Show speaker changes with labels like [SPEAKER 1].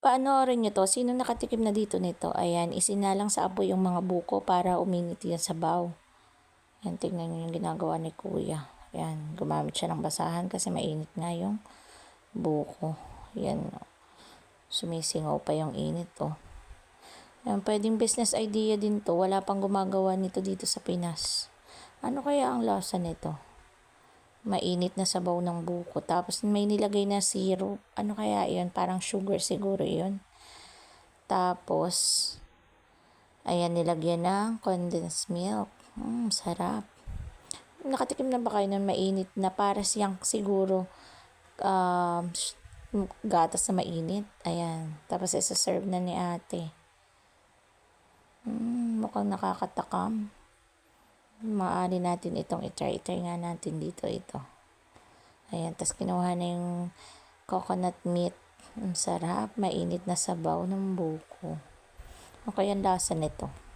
[SPEAKER 1] Paanoorin nyo to. Sino nakatikim na dito nito? Ayan, isinalang sa apoy yung mga buko para uminit yung sabaw. Ayan, tingnan nyo yung ginagawa ni kuya. Ayan, gumamit siya ng basahan kasi mainit nga yung buko. Ayan, sumisingaw pa yung init, oh. Ayan, pwedeng business idea din to. Wala pang gumagawa nito dito sa Pinas. Ano kaya ang lasa nito? Mainit na sabaw ng buko. Tapos may nilagay na syrup. Ano kaya yun? Parang sugar siguro yun. Tapos, ayan, nilagyan ng condensed milk. Mm, sarap. Nakatikim na ba kayo ng mainit na para siyang siguro um, gatas na mainit? Ayan. Tapos isa-serve na ni ate. Mm, mukhang nakakatakam. Maaari natin itong itry. Itry nga natin dito ito. Ayan. Tapos kinuha na yung coconut meat. Ang sarap. Mainit na sabaw ng buko. Kaya ang lasa nito?